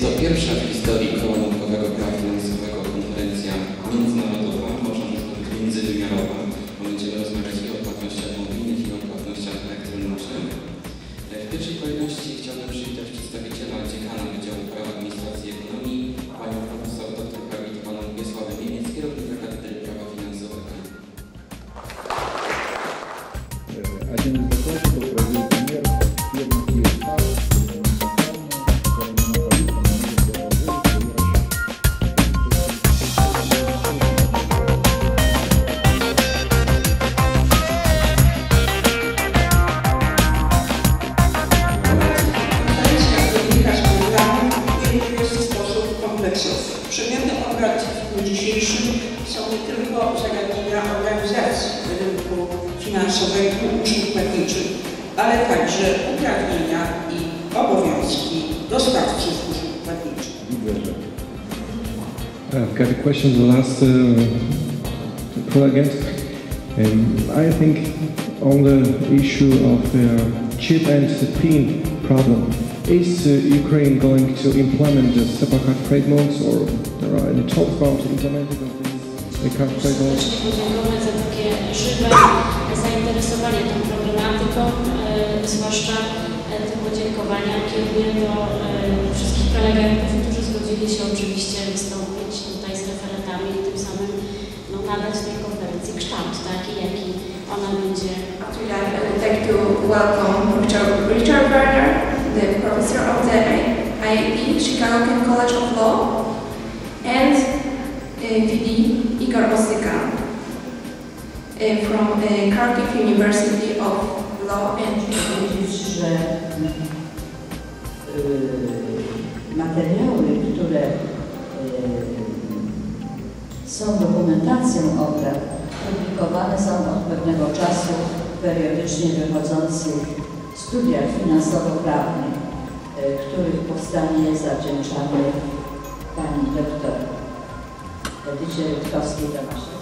Jest to pierwsza w historii koło prawa finansowego konferencja międzynarodowa, można nawet międzywymiarowa, będziemy rozmawiać i o płatnościach mobilnych, i o płatnościach elektronicznych. W pierwszej kolejności chciałbym przywitać przedstawiciela dziekana Wydziału Prawa Administracji i Ekonomii, panią profesor dr Kamil paną Wiesławę Niemiec, kierownika Katedry Prawa Finansowego. A dzień. Przedmiotem obrad w dniu dzisiejszym są nie tylko zagadnienia organizacji rynku finansowego usług płatniczych, ale także uprawnienia i obowiązki dostawców usług płatniczych. I've got a question to the last uh. Um, I think on the issue of uh, chip and PIN problem, is uh, Ukraine going to implement the separate trade modes or there are any talks about implementing of these the modes? serdecznie podziękować za takie żywe zainteresowanie tą problematyką, e, zwłaszcza e, te podziękowania kieruję do e, wszystkich prelegentów, którzy zgodzili się oczywiście wystąpić tutaj z referatami i tym samym no, nadać tej konferencji kształt taki, jaki ona będzie like to welcome. Richard Werner, the professor of the IIP, Chicago College of Law, and uh, VD Igor Osyka uh, from uh, Kharkiv University of Law and powiedzieć, że y, materiały, które y, są dokumentacją obrad, publikowane są od pewnego czasu w periodycznie wychodzących studiach finansowo-prawnych, y, których powstanie zawdzięczamy pani doktor Edycie Rutkowskiej-Tomaszek.